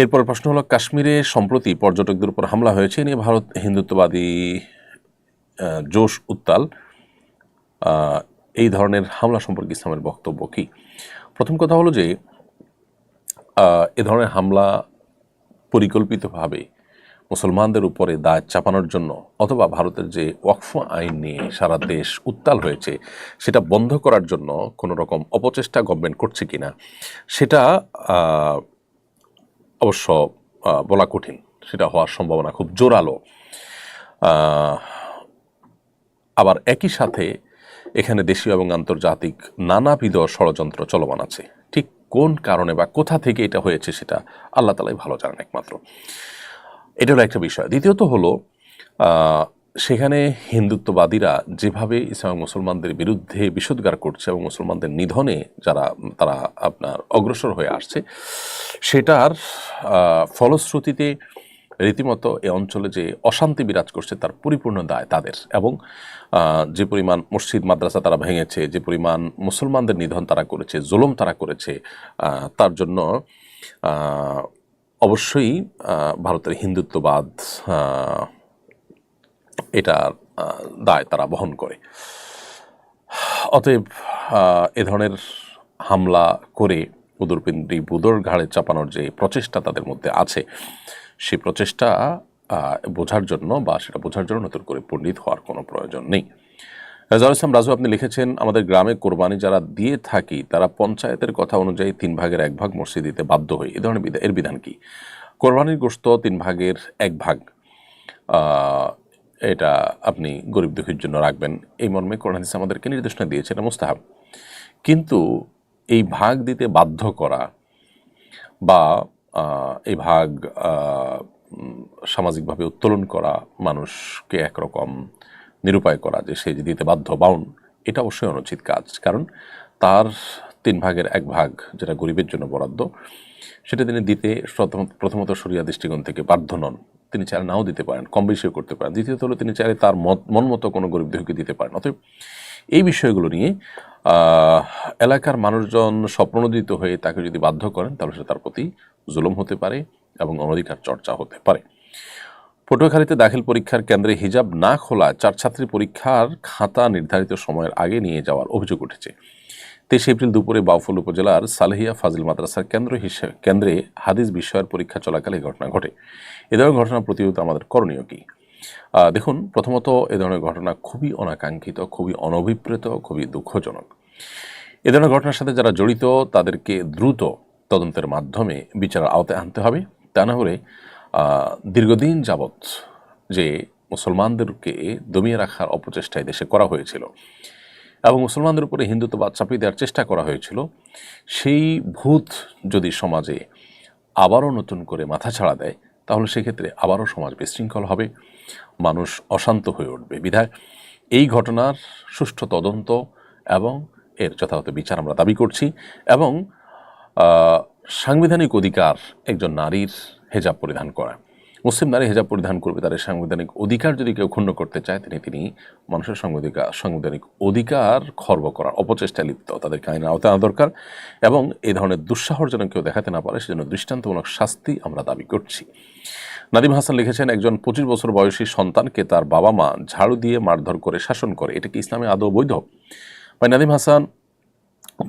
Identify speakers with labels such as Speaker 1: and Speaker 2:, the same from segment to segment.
Speaker 1: এরপর প্রশ্ন হলো, কাশ্মীরে সম্প্রতি পর্যটকদের উপর হামলা হয়েছে নিয়ে ভারত হিন্দুত্ববাদী জোশ উত্তাল। এই ধরনের হামলা সম্পর্কে ইসলামের বক্তব্য কি? প্রথম কথা হলো যে এ ধরনের হামলা পরিকল্পিতভাবে মুসলমানদের উপরে দায় চাপানোর জন্য অথবা ভারতের যে ওয়াকফ আইন নিয়ে সারা দেশ উত্তাল হয়েছে, সেটা বন্ধ করার জন্য কোনো রকম অপচেষ্টা গভর্নমেন্ট করছে কিনা, সেটা অবশ্য বলা কঠিন। সেটা হওয়ার সম্ভাবনা খুব জোরালো। আবার একই সাথে এখানে দেশীয় এবং আন্তর্জাতিক নানাবিধ ষড়যন্ত্র চলমান আছে। ঠিক কোন কারণে বা কোথা থেকে এটা হয়েছে সেটা আল্লাহ তালাই ভালো জানেন একমাত্র। এটা হলো একটা বিষয়। দ্বিতীয়ত হলো সেখানে হিন্দুত্ববাদীরা যেভাবে ইসলাম মুসলমানদের বিরুদ্ধে বিষোদ্গার করছে এবং মুসলমানদের নিধনে যারা, তারা আপনার অগ্রসর হয়ে আসছে, সেটার ফলশ্রুতিতে রীতিমতো এ অঞ্চলে যে অশান্তি বিরাজ করছে তার পরিপূর্ণ দায় তাদের এবং যে পরিমাণ মসজিদ, মাদ্রাসা তারা ভেঙেছে, যে পরিমাণ মুসলমানদের নিধন তারা করেছে, জুলুম তারা করেছে তার জন্য অবশ্যই ভারতের হিন্দুত্ববাদ এটার দায় তারা বহন করে। অতএব এ ধরনের হামলা করে উদরপিণ্ডি বুদর ঘাড়ে চাপানোর যে প্রচেষ্টা তাদের মধ্যে আছে সেই প্রচেষ্টা বোঝার জন্য বা সেটা বোঝার জন্য নতুন করে পণ্ডিত হওয়ার কোনো প্রয়োজন নেই। রাজাউল ইসলাম, রাজু, আপনি লিখেছেন, আমাদের গ্রামে কোরবানি যারা দিয়ে থাকি, তারা পঞ্চায়েতের কথা অনুযায়ী তিন ভাগের এক ভাগ মসজিদ দিতে বাধ্য হই। এ ধরনের এর বিধান কি? কোরবানির গোস্ত তিন ভাগের এক ভাগ। এটা আপনি গরিব দুঃখীর জন্য রাখবেন। এই মর্মে কোরআন হাদিস আমাদেরকে নির্দেশনা দিয়েছে, এটা মুস্তাহাব। কিন্তু এই ভাগ দিতে বাধ্য করা বা এই ভাগ সামাজিকভাবে উত্তোলন করা মানুষকে একরকম নিরুপায় করা, যে সে যে দিতে বাধ্য, বাউন, এটা অবশ্যই অনুচিত কাজ। কারণ তার তিন ভাগের এক ভাগ যেটা গরিবের জন্য বরাদ্দ, সেটা তিনি দিতে প্রথমত সরিয়া দৃষ্টিকোণ থেকে বাধ্য নন। তিনি চাইলে নাও দিতে পারেন, কম বেশিও করতে পারেন। দ্বিতীয়ত হলো তিনি চাইলে তার মত, মন মতো কোনো গরিব দেহকে দিতে পারেন। অতএব এই বিষয়গুলো নিয়ে এলাকার মানুষজন স্বপ্নদিত হয়ে তাকে যদি বাধ্য করেন, তাহলে সে তার প্রতি জুলুম হতে পারে এবং অনধিকার চর্চা হতে পারে। পটুয়াখালীতে দাখিল পরীক্ষার কেন্দ্রে হিজাব না খোলা চার ছাত্রী পরীক্ষার খাতা নির্ধারিত সময়ের আগে নিয়ে যাওয়ার অভিযোগ উঠেছে। তেইশে এপ্রিল দুপুরে বাউফল উপজেলার সালেহিয়া ফাজিল মাদ্রাসার কেন্দ্র হিসেবে কেন্দ্রে হাদিস বিষয়ের পরীক্ষা চলাকালে ঘটনা ঘটে। এ ধরনের ঘটনা প্রতিরোধ আমাদের করণীয় কি? দেখুন, প্রথমত এ ধরনের ঘটনা খুবই অনাকাঙ্ক্ষিত, খুবই অনভিপ্রেত, খুবই দুঃখজনক। এ ধরনের ঘটনার সাথে যারা জড়িত, তাদেরকে দ্রুত তদন্তের মাধ্যমে বিচারের আওতায় আনতে হবে। তা না হলে দীর্ঘদিন যাবৎ যে মুসলমানদেরকে দমিয়ে রাখার অপচেষ্টায় দেশে করা হয়েছিল এবং মুসলমানদের উপরে হিন্দুত্ববাদ চাপিয়ে দেওয়ার চেষ্টা করা হয়েছিল, সেই ভূত যদি সমাজে আবারও নতুন করে মাথা ছাড়া দেয়, তাহলে সেক্ষেত্রে আবারও সমাজ বিশৃঙ্খল হবে, মানুষ অশান্ত হয়ে উঠবে। বিধায় এই ঘটনার সুষ্ঠু তদন্ত এবং এর যথাযথ বিচার আমরা দাবি করছি এবং সাংবিধানিক অধিকার একজন নারীর হেজাব পরিধান করা। মুসলিম নারী হেজাব পরিধান করবে তাদের সাংবিধানিক অধিকার যদি কেউ ক্ষুণ্ণ করতে চায়, তিনি তিনি মানুষের সাংবিধানিক সাংবিধানিক অধিকার খর্ব করার অপচেষ্টায় লিপ্ত। তাদেরকে আইনের আওতায় আনা দরকার এবং এই ধরনের দুঃসাহর যেন কেউ দেখাতে না পারে, সেজন্য দৃষ্টান্তমূলক শাস্তি আমরা দাবি করছি। নাদিম হাসান লিখেছেন, একজন পঁচিশ বছর বয়সী সন্তানকে তার বাবা মা ঝাড়ু দিয়ে মারধর করে শাসন করে, এটা কি ইসলামে আদৌ বৈধ? ভাই নাদিম হাসান,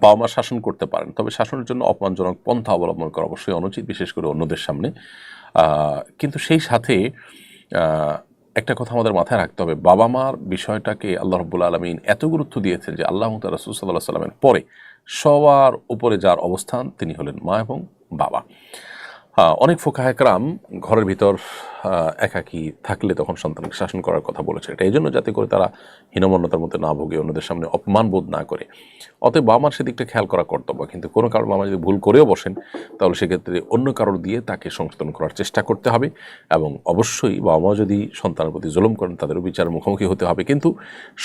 Speaker 1: বাবা মা শাসন করতে পারেন, তবে শাসনের জন্য অপমানজনক পন্থা অবলম্বন করা অবশ্যই অনুচিত, বিশেষ করে অন্যদের সামনে। কিন্তু সেই সাথে একটা কথা আমাদের মাথায় রাখতে হবে। বাবা মার বিষয়টাকে আল্লাহ রব্বুল আলমিন এত গুরুত্ব দিয়েছেন যে আল্লাহ রসুল সাল্লাহ সাল্লামের পরে সবার উপরে যার অবস্থান তিনি হলেন মা এবং বাবা। অনেক ফোকা একরাম ঘরের ভিতর একাকী থাকলে তখন সন্তানকে শাসন করার কথা বলেছে। এটা এই জন্য যাতে করে তারা হীনমন্যতার মধ্যে না ভোগে, অন্যদের সামনে অপমান বোধ না করে। অতএব বাবা মার সেদিকটা খেয়াল করা কর্তব্য। কিন্তু কোনো কারণ বাবা যদি ভুল করেও বসেন, তাহলে সেক্ষেত্রে অন্য কারোর দিয়ে তাকে সংশোধন করার চেষ্টা করতে হবে এবং অবশ্যই বাবা মা যদি সন্তানের প্রতি জুলুম করেন, তাদেরও বিচার মুখোমুখি হতে হবে। কিন্তু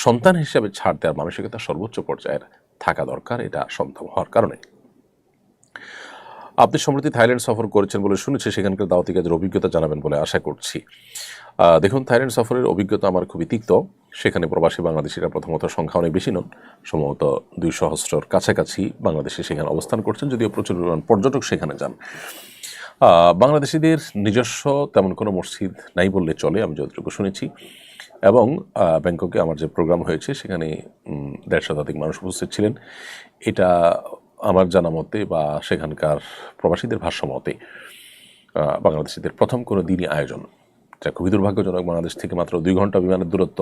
Speaker 1: সন্তান হিসাবে ছাড় দেওয়ার মানসিকতা সর্বোচ্চ পর্যায়ের থাকা দরকার, এটা সম্ভব হওয়ার কারণে। আপনি সম্প্রতি থাইল্যান্ড সফর করেছেন বলে শুনেছি, সেখানকার দাওয়াতি কাজের অভিজ্ঞতা জানাবেন বলে আশা করছি। দেখুন, থাইল্যান্ড সফরের অভিজ্ঞতা আমার খুবই তিক্ত। সেখানে প্রবাসী বাংলাদেশিরা প্রথমত সংখ্যা অনেক বেশি নন, সম্ভবত দুই সহস্রর কাছাকাছি বাংলাদেশে সেখানে অবস্থান করছেন, যদিও প্রচুর পরিমাণ পর্যটক সেখানে যান। বাংলাদেশিদের নিজস্ব তেমন কোনো মসজিদ নাই বললে চলে, আমি যতটুকু শুনেছি। এবং ব্যাংককে আমার যে প্রোগ্রাম হয়েছে, সেখানে দেড় শতাধিক মানুষ উপস্থিত ছিলেন। এটা আমার জানা মতে বা সেখানকার প্রবাসীদের ভাষ্য মতে বাংলাদেশিদের প্রথম কোনো দিনই আয়োজন, যা খুবই দুর্ভাগ্যজনক বাংলাদেশ থেকে মাত্র দুই ঘণ্টা বিমানের দূরত্ব,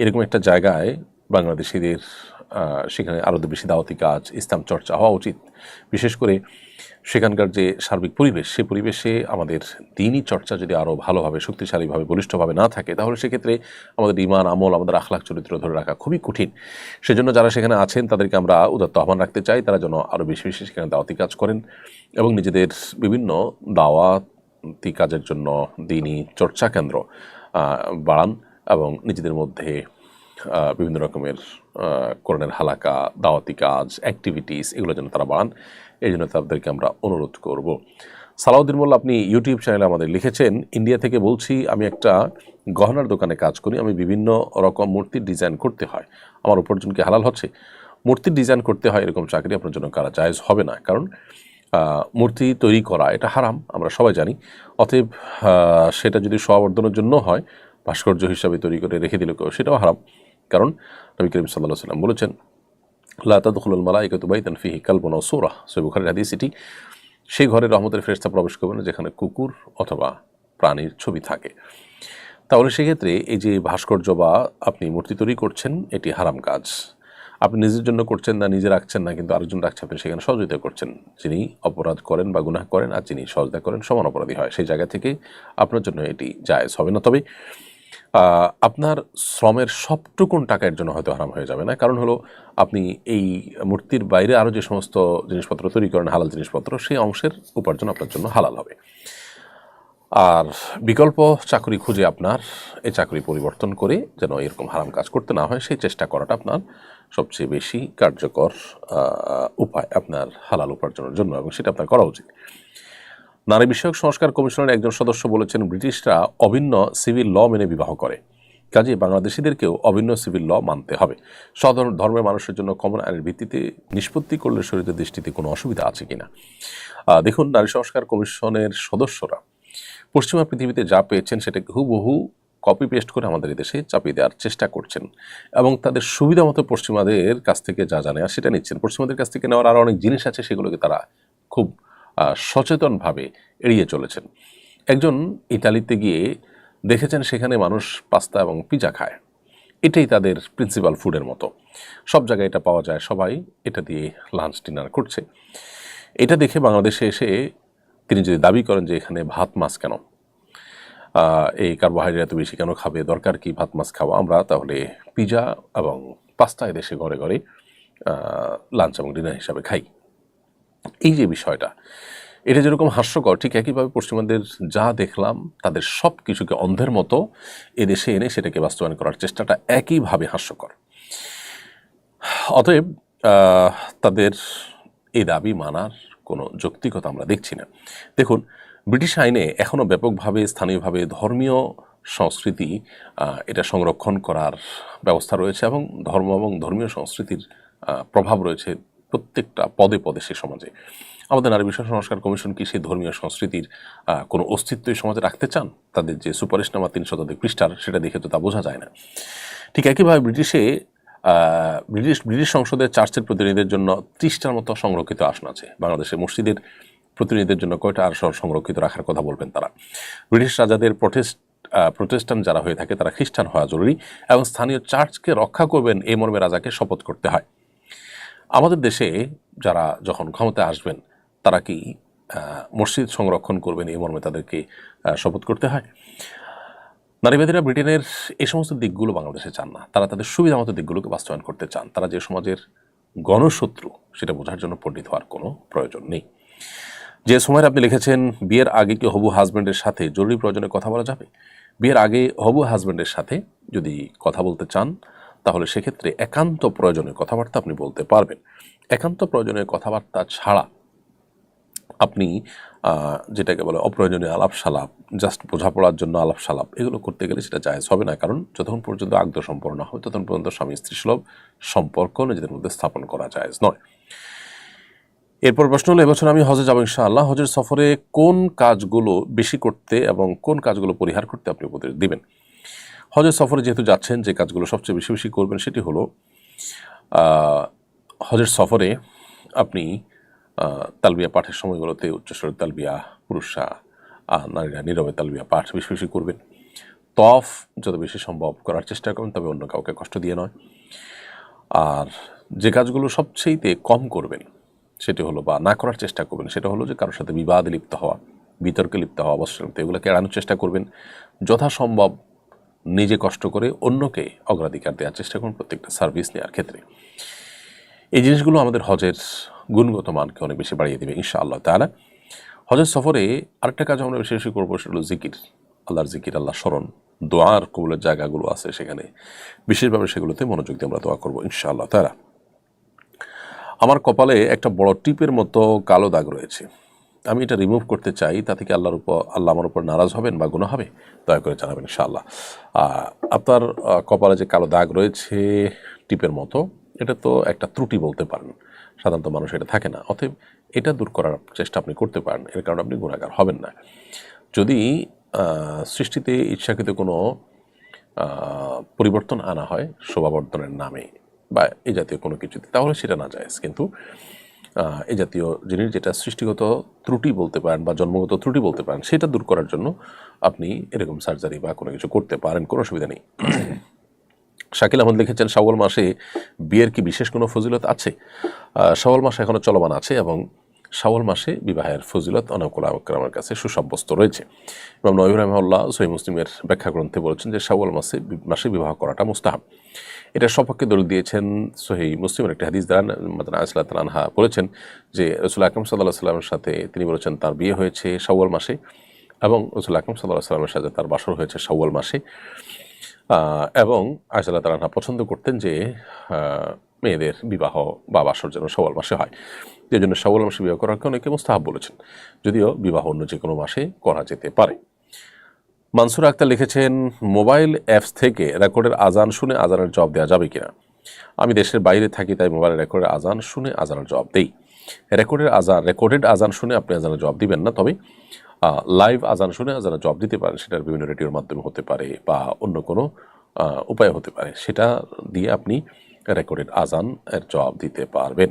Speaker 1: এরকম একটা জায়গায় বাংলাদেশিদের সেখানে আরও বেশি দাওয়াতি কাজ, ইসলাম চর্চা হওয়া উচিত। বিশেষ করে সেখানকার যে সার্বিক পরিবেশ, সে পরিবেশে আমাদের দিনই চর্চা যদি আরও ভালোভাবে, শক্তিশালীভাবে, বলিষ্ঠভাবে না থাকে, তাহলে সেক্ষেত্রে আমাদের ইমান আমল, আমাদের আখলাখ চরিত্র ধরে রাখা খুবই কঠিন। সেজন্য যারা সেখানে আছেন, তাদেরকে আমরা উদাত্ত আহ্বান রাখতে চাই, তারা যেন আরও বেশি বেশি সেখানে দাওয়াতি কাজ করেন এবং নিজেদের বিভিন্ন দাওয়াতি কাজের জন্য দিনই চর্চা কেন্দ্র বাড়ান এবং নিজেদের মধ্যে বিভিন্ন রকমের কোরআনের হালাকা, দাওয়াতি কাজ অ্যাক্টিভিটিস এগুলো যেন তারা বাড়ান এই জন্য তাদেরকে আমরা অনুরোধ করব। সালাউদ্দিন মোল্লা, আপনি ইউটিউব চ্যানেলে আমাদের লিখেছেন ইন্ডিয়া থেকে বলছি, আমি একটা গহনার দোকানে কাজ করি, আমি বিভিন্ন রকম মূর্তির ডিজাইন করতে হয়। আমার উপার্জন কি হালাল হচ্ছে? মূর্তির ডিজাইন করতে হয় এরকম চাকরি আপনার জন্য কারা জায়েজ হবে না, কারণ মূর্তি তৈরি করা, এটা হারাম, আমরা সবাই জানি। অতএব সেটা যদি স্ববর্ধনের জন্য হয়, ভাস্কর্য হিসাবে তৈরি করে রেখে দিলে কেউ সেটাও হারাম। কারণ নবী করিম সাল্লাহ সাল্লাম বলেছেন লাতাদুল মালাইকাতু বাইতান ফিহি কালবন ও সৌরা। সই বুখারের হাদিস এটি। সেই ঘরে রহমতের ফেরেস্তা প্রবেশ করবে না যেখানে কুকুর অথবা প্রাণীর ছবি থাকে। তাহলে সেক্ষেত্রে এই যে ভাস্কর্য বা আপনি মূর্তি তৈরি করছেন, এটি হারাম কাজ। আপনি নিজের জন্য করছেন না, নিজে রাখছেন না, কিন্তু আরেকজন রাখছে, আপনি সেখানে সহযোগিতা করছেন। যিনি অপরাধ করেন বা গুনাহ করেন আর যিনি সহযোগিতা করেন, সমান অপরাধী হয়। সেই জায়গা থেকে আপনার জন্য এটি জায়েজ হবে না। তবে আপনার শ্রমের সবটুকুন টাকার জন্য হয়তো হারাম হয়ে যাবে না। কারণ হলো, আপনি এই মূর্তির বাইরে আরও যে সমস্ত জিনিসপত্র তৈরি করেন, হালাল জিনিসপত্র, সেই অংশের উপার্জন আপনার জন্য হালাল হবে। আর বিকল্প চাকরি খুঁজে আপনার, এই চাকরি পরিবর্তন করে যেন এরকম হারাম কাজ করতে না হয়, সেই চেষ্টা করাটা আপনার সবচেয়ে বেশি কার্যকর উপায়, আপনার হালাল উপার্জনের জন্য, এবং সেটা আপনার করা উচিত। নারী বিষয়ক সংস্কার কমিশনের একজন সদস্য বলেছেন, ব্রিটিশরা অভিন্ন সিভিল ল মেনে বিবাহ করে। কাজে বাংলাদেশিদেরকেও অভিন্ন সিভিল ল মানতে হবে। সাধারণ ধর্মের মানুষের জন্য কমন আইনের ভিত্তিতে নিষ্পত্তি করলে শরীরের দৃষ্টিতে কোনো অসুবিধা আছে কিনা? দেখুন, নারী সংস্কার কমিশনের সদস্যরা পশ্চিমা পৃথিবীতে যা পেয়েছেন সেটাকে হুবহু কপি পেস্ট করে আমাদের দেশে চাপিয়ে দেওয়ার চেষ্টা করছেন এবং তাদের সুবিধা মতো পশ্চিমাদের কাছ থেকে যা জানে আর সেটা নিচ্ছেন। পশ্চিমাদের কাছ থেকে নেওয়ার আরও অনেক জিনিস আছে, সেগুলোকে তারা খুব সচেতনভাবে এড়িয়ে চলেছেন। একজন ইতালিতে গিয়ে দেখেছেন সেখানে মানুষ পাস্তা এবং পিজা খায়। এটাই তাদের প্রিন্সিপাল ফুডের মতো। সব জায়গায় এটা পাওয়া যায়, সবাই এটা দিয়ে লাঞ্চ ডিনার করছে। এটা দেখে বাংলাদেশে এসে তিনি যদি দাবি করেন যে এখানে ভাত, মাছ কেন? এই কার্বোহাইড্রেট এত বেশি কেন খাবে? দরকার কি ভাত, মাছ খাওয়া? আমরা তাহলে পিজা এবং পাস্তা দেশে ঘরে ঘরে লাঞ্চ এবং ডিনার হিসাবে খাই। এই যে বিষয়টা, এটা যেরকম হাস্যকর, ঠিক একইভাবে পশ্চিমাদের যা দেখলাম, তাদের সব কিছুকে অন্ধের মতো এদেশে এনে সেটাকে বাস্তবায়ন করার চেষ্টাটা একইভাবে হাস্যকর। অতএব তাদের এই দাবি মানার কোনো যৌক্তিকতা আমরা দেখছি না। দেখুন, ব্রিটিশ আইনে এখনও ব্যাপকভাবে স্থানীয়ভাবে ধর্মীয় সংস্কৃতি এটা সংরক্ষণ করার ব্যবস্থা রয়েছে এবং ধর্ম এবং ধর্মীয় সংস্কৃতির প্রভাব রয়েছে প্রত্যেকটা পদে পদে সে সমাজে। আমাদের নারী বিষয় সংস্কার কমিশন কি সেই ধর্মীয় সংস্কৃতির কোনো অস্তিত্ব এই সমাজে রাখতে চান? তাদের যে সুপারিশনামা তিন শতাধিক পৃষ্ঠার, সেটা দেখে তো তা বোঝা যায় না। ঠিক একইভাবে ব্রিটিশে ব্রিটিশ ব্রিটিশ সংসদের চার্চের প্রতিনিধিদের জন্য ত্রিশটার মতো সংরক্ষিত আসন আছে। বাংলাদেশে মসজিদের প্রতিনিধিদের জন্য কয়টা আসন সংরক্ষিত রাখার কথা বলবেন তারা। ব্রিটিশ রাজাদের প্রোটেস্ট প্রোটেস্টান্ট যারা হয়ে থাকে, তারা খ্রিস্টান হওয়া জরুরি এবং স্থানীয় চার্চকে রক্ষা করবেন এই মর্মে রাজাকে শপথ করতে হয়। আমাদের দেশে যারা যখন ক্ষমতায় আসবেন, তারা কি মসজিদ সংরক্ষণ করবেন এই মর্মে তাদেরকে শপথ করতে হয়? নারীবাদীরা ব্রিটেনের এই সমস্ত দিকগুলো বাংলাদেশে চান না। তারা তাদের সুবিধা মতো দিকগুলোকে বাস্তবায়ন করতে চান। তারা যে সমাজের গণশত্রু, সেটা বোঝার জন্য পণ্ডিত হওয়ার কোনো প্রয়োজন নেই। যে সময় আপনি লিখেছেন, বিয়ের আগে কি হবু হাজব্যান্ডের সাথে জরুরি প্রয়োজনে কথা বলা যাবে? বিয়ের আগে হবু হাজব্যান্ডের সাথে যদি কথা বলতে চান তাহলে সেক্ষেত্রে একান্ত প্রয়োজনে কথাবার্তা আপনি বলতে পারবেন। একান্ত প্রয়োজনীয় কথাবার্তা ছাড়া আপনি যেটাকে বলে অপ্রয়োজনীয় আলাপ সালাপ জাস্ট বোঝাপড়ার জন্য আলাপ সালাপ এগুলো করতে গেলে সেটা জায়জ হবে না। কারণ যতক্ষণ পর্যন্ত আগ্ধ সম্পর্ক না হয়, ততক্ষণ পর্যন্ত স্বামী স্ত্রী সুলভ সম্পর্ক নিজেদের মধ্যে স্থাপন করা জায়েজ নয়। এরপর প্রশ্ন হলো, এবছর আমি হজে যাব ইনশাআল্লাহ। হজের সফরে কোন কাজগুলো বেশি করতে এবং কোন কাজগুলো পরিহার করতে আপনি উপদেশ দিবেন? হজের সফরে যেহেতু যাচ্ছেন যে কাজগুলো সবচেয়ে বেশি বেশি করবেন সেটি হলো হজের সফরে আপনি তালবিয়া পাঠের সময়গুলোতে উচ্চস্বরের তালবিয়া পুরুষরা আহ, নারীরা নীরবে তালবিয়া পাঠ বেশি বেশি করবেন। তফ যত বেশি সম্ভব করার চেষ্টা করবেন তবে অন্য কাউকে কষ্ট দিয়ে নয়। আর যে কাজগুলো সবচেয়েতে কম করবেন সেটি হলো বা না করার চেষ্টা করবেন সেটা হলো যে কারোর সাথে বিবাদে লিপ্ত হওয়া বিতর্কে লিপ্ত হওয়া অবশ্যই এগুলোকে এড়ানোর চেষ্টা করবেন। যথাসম্ভব নিজে কষ্ট করে অন্যকে অগ্রাধিকার দেওয়ার চেষ্টা করুন প্রত্যেকটা সার্ভিস নেওয়ার ক্ষেত্রে। এই জিনিসগুলো আমাদের হজের গুণগত মানকে অনেক বেশি বাড়িয়ে দেবে, ইনশাআল্লাহ তাহলে হজের সফরে আরেকটা কাজ আমরা বেশি বেশি করব সেটা হলো জিকির, আল্লাহর জিকির আল্লাহ স্মরণ। দোয়ার কবুলের জায়গাগুলো আছে সেখানে। বিশেষভাবে সেগুলোতে মনোযোগ দিয়ে আমরা দোয়া করব, ইনশাআল্লাহ তারা আমার কপালে একটা বড় টিপের মতো কালো দাগ রয়েছে। আমি এটা রিমুভ করতে চাই তাতে কি আল্লাহর উপর, আল্লাহ আমার উপর নারাজ হবেন বা গুণ হবে? দয়া করে জানাবেন ইনশাআল্লাহ। আপনার কপালে যে কালো দাগ রয়েছে, টিপের মতো, এটা তো একটা ত্রুটি বলতে পারেন। সাধারণত মানুষ এটা থাকে না। অতএব এটা দূর করার চেষ্টা আপনি করতে পারেন। এর কারণে আপনি গুণাগার হবেন না। যদি সৃষ্টিতে ইচ্ছাকৃত কোনো পরিবর্তন আনা হয়, শোভাবর্ধনের নামে বা এই জাতীয় কোনো কিছুতে, তাহলে সেটা না যায় কিন্তু এই জাতীয় জিনিস যেটা সৃষ্টিগত ত্রুটি বলতে পারেন বা জন্মগত ত্রুটি বলতে পারেন সেটা দূর করার জন্য আপনি এরকম সার্জারি বা কোনো কিছু করতে পারেন কোনো অসুবিধা নেই। শাকিল আহমদ লিখেছেন শাওয়াল মাসে বিয়ের কি বিশেষ কোনো ফজিলত আছে? আহ, শাওয়াল মাস এখনও চলমান আছে এবং শাওয়াল মাসে বিবাহের ফজিলত অনেকুল আমার কাছে সুসাব্যস্ত রয়েছে। এবং নবী রহমল্লাহ সহি মুসলিমের ব্যাখ্যা গ্রন্থে বলেছেন যে শাওয়াল মাসে মাসে বিবাহ করাটা মুস্তাহাব। এটা সপক্ষে দলিল দিয়েছেন সহি মুসলিমের একটি হাদিস দ্বারা মাদানা আসলাত আনহা বলেছেন যে রসুল আকরম সাল্লাহ সাল্লামের সাথে তিনি বলেছেন তার বিয়ে হয়েছে শাওয়াল মাসে এবং রসুল আকরম সাল্লাহ সাল্লামের সাথে তার বাসর হয়েছে শাওয়াল মাসে। এবং আয়সাল্লাহ তালাহা পছন্দ করতেন যে মেয়েদের বিবাহ বা বাসর যেন সওয়াল মাসে হয়। এই জন্য সওয়াল মাসে বিবাহ করাকে অনেকে মোস্তাহাব বলেছেন। যদিও বিবাহ অন্য যে কোনো মাসে করা যেতে পারে। মানসুর আক্তার লিখেছেন, মোবাইল অ্যাপস থেকে রেকর্ডের আজান শুনে আজানের জব দেওয়া যাবে কিনা? আমি দেশের বাইরে থাকি, তাই মোবাইলে রেকর্ডের আজান শুনে আজানের জব দেই। রেকর্ডের আজান, রেকর্ডেড আজান শুনে আপনি আজানের জব দিবেন না, তবে লাইভ আজান শুনে আজানের জব দিতে পারেন। সেটার বিভিন্ন রেডিওর মাধ্যমে হতে পারে বা অন্য কোনো উপায় হতে পারে। সেটা দিয়ে আপনি রেকর্ডেড আজান এর জবাব দিতে পারবেন।